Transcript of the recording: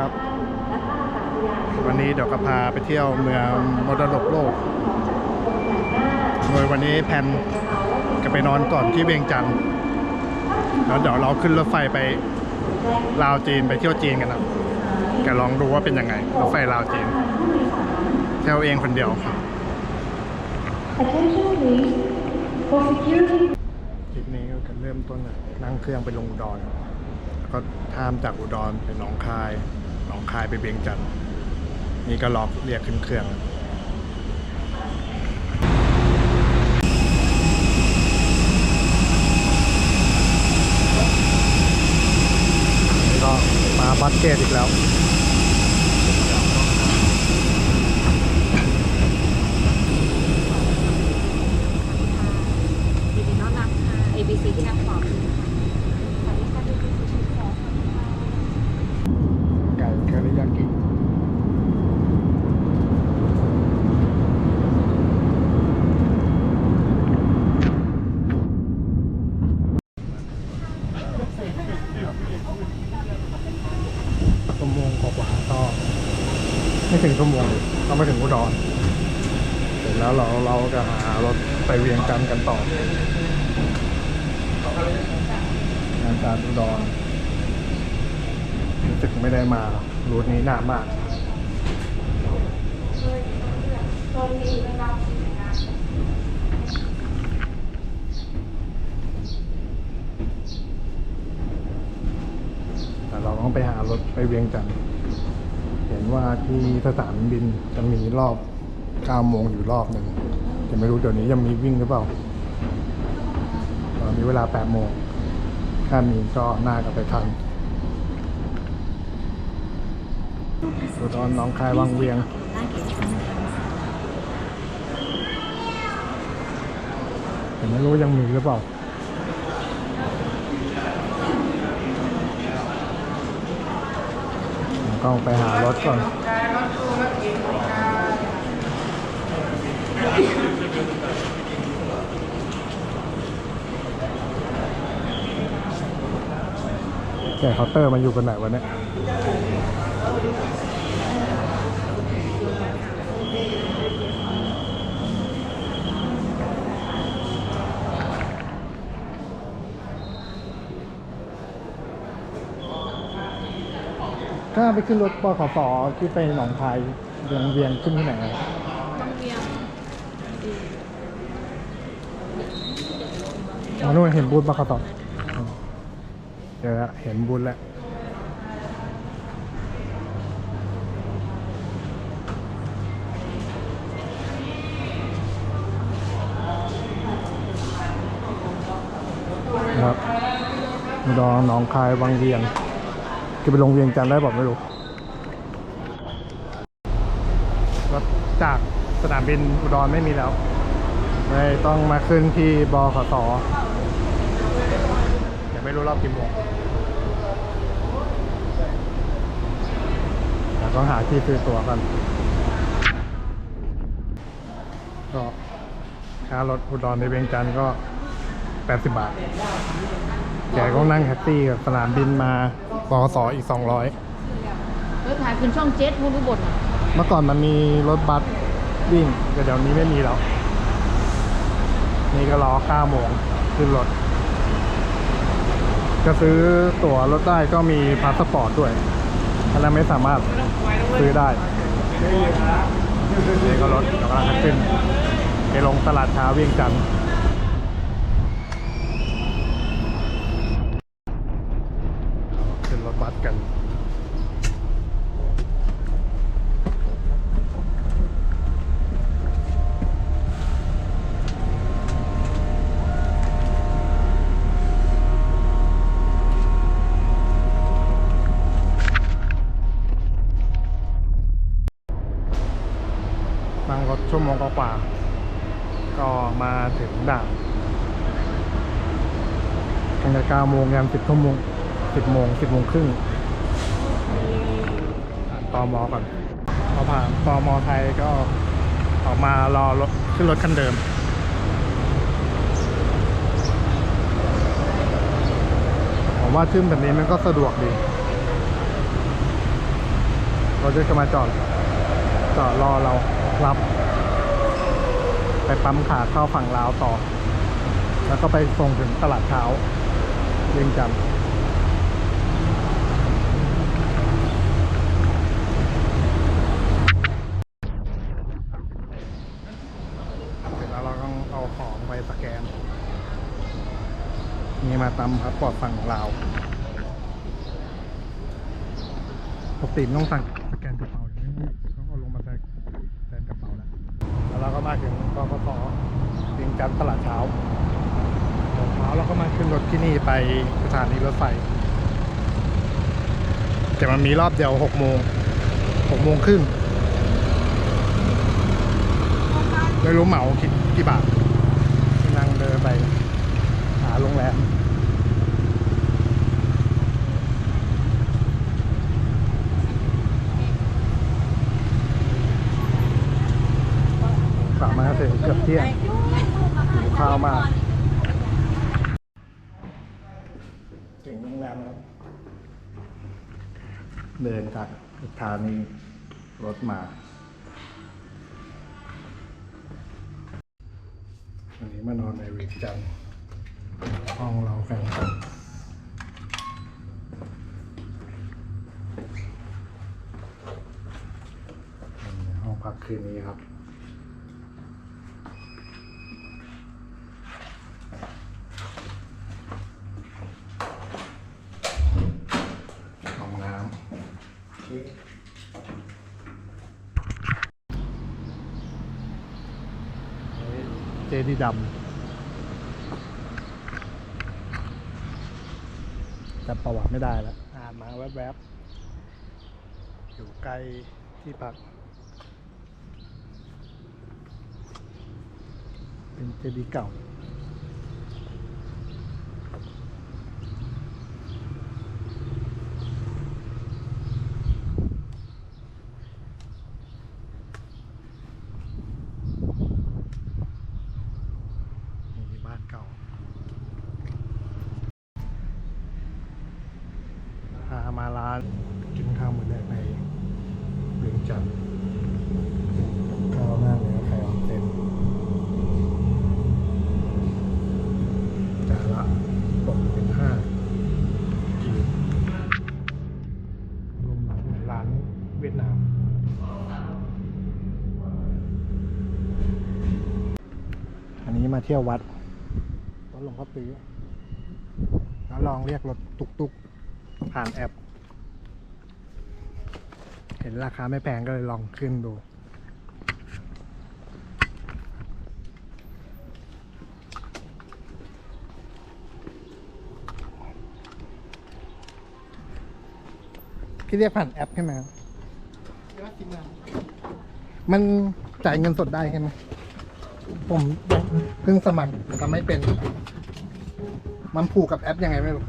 ครับ วันนี้เดี๋ยวก็พาไปเที่ยวเมืองมรดกโลก โดยวันนี้แพนจะไปนอนก่อนที่เวียงจันทร์แล้วเดี๋ยวเราขึ้นรถไฟไปลาวจีนไปเที่ยวจีนกันนะแกลองดูว่าเป็นยังไงรถไฟลาวจีนเที่ยวเองคนเดียว Attention please. For security ทริปนี้ก็จะเริ่มต้นจากนั่งเครื่องไปลงอุดรแล้วก็ข้ามจากอุดรไปหนองคาย หนองคายไปเบียงจันทร์นี่ก็ล็อกเรียกขึ้นเครื่องนี่ก็มาบัสเกตอีกแล้ว ยินดีต้อนรับค่ะ ABC ที่นักบอกสวัสดีค่ะ ABC ที่สอง ไก่เทริยากิชั่วโมงกว่าๆก็ไม่ ถึงชั่วโมงเลยก็ไม่ถึงอุดรเสร็จแล้วเราเราจะหารถไปเวียงจันทร์กันต่องจันทร์อุดรรู้สึกไม่ได้มารูทนี้นานมากแต่เราต้องไปหารถไปเวียงจันทร์ เห็นว่าที่สถานบินจะมีรอบ9โมงอยู่รอบหนึ่งแต่ไม่รู้เดี๋ยวนี้ยังมีวิ่งหรือเปล่าตอนนี้เวลา8โมงถ้ามีก็น่าจะไปทันอุดรหนองคายวังเวียงแต่ไม่รู้ยังมีหรือเปล่า ผม ต้องไปหารถก่อนแกเคาน์เตอร์มันอยู่กันไหนวันนี้ ถ้าไปขึ้นรถปขสที่ไปหนองคายเวียงเวียงขึ้นที่ไหนอะวังเวียงอ๋อนู่นเห็นบูธปขสอืมเดี๋ยวละเห็นบูธแล้วครับอุดรหนองคายวังเวียง จะไปลงเวียงจันทร์ได้บอกไม่รู้รถจากสนามบินอุดรไม่มีแล้วเลยต้องมาขึ้นที่บขสเดี๋ยวไม่รู้รอบกี่โมงแต่ต้องหาที่ซื้อตั๋วกันก็ค่ารถอุดรในเวียงจันทร์ก็ 80 บาทแกก็นั่งแท็กซี่กับสนามบินมา บขสอีก 200เออถ่ายขึ้นช่องเจ็ดพูดบนอะเมื่อก่อนมันมีรถบัสวิ่งแต่เดี๋ยวนี้ไม่มีแล้ว นี่ก็รอ9โมงขึ้นรถ จะซื้อตั๋วรถได้ก็มีพาสปอร์ตด้วยอันนั้นไม่สามารถซื้อได้นี่ก็รถกำลังจะขึ้นไปลงตลาดเช้าเวียงจันทร์ขึ้นรถบัสกัน นั่งรถชั่วโมงกว่าก็มาถึงด่านตั้งแต่เก้าโมงยันสิบชั่วโมงสิบโมงสิบโมงครึ่งตอมอก่อนพอผ่านตอมอไทยก็ออกมารอรถขึ้นรถคันเดิมผมว่าขึ้นแบบนี้มันก็สะดวกดีรถจะมาจอดจอดรอเรารับ ไปปั๊มขาเข้าฝั่งลาวต่อ แล้วก็ไปส่งถึงตลาดเช้าเวียงจันทร์เสร็จแล้วเราต้องเอาของไปสแกนนี่มาตำครับปอดฝั่งลาวปกติต้องสั่งากถึงกกตเวียงจันตลาดเช้าเช้าเราก็มาขึ้นรถที่นี่ไปสถานีรถไฟแต่มันมีรอบเดียวหกโมงหกโมงครึ่งไม่รู้เหมาคิดกี่บาทนั่งเดินไปหาโรงแรม กลับมาถึงเกือบเที่ยงหิวข้าวมาก ถึงโรงแรมแล้ว เดินจากสถานีรถมาวันนี้มานอนในเวียงจันทร์ห้องเราแฟนกันห้องพักคืนนี้ครับ ห้องน้ำ เจดีดำจำประวัติไม่ได้แล้วอ่านมาแวบๆ อยู่ใกล้ที่พัก เป็นเจดีย์เก่า นี่บ้านเก่า พานกินข้าวมื้อแรกในเวียงจันข้าวหน้าเนื้อไข่ออนเต็นจานละตกเป็นห้ากีบรวมร้านเหมือนร้านเวียดนามอันนี้มาเที่ยววัดวัดหลวงพ่อตื้อแล้วลองเรียกรถตุกตุกๆผ่านแอป เห็นราคาไม่แพงก็เลยลองขึ้นดู พี่เรียกผ่านแอปใช่ไหมมันจ่ายเงินสดได้ใช่ไหมผมเพิ่งสมัครทำไม่เป็น มันผูกกับแอปยังไงไม่รู้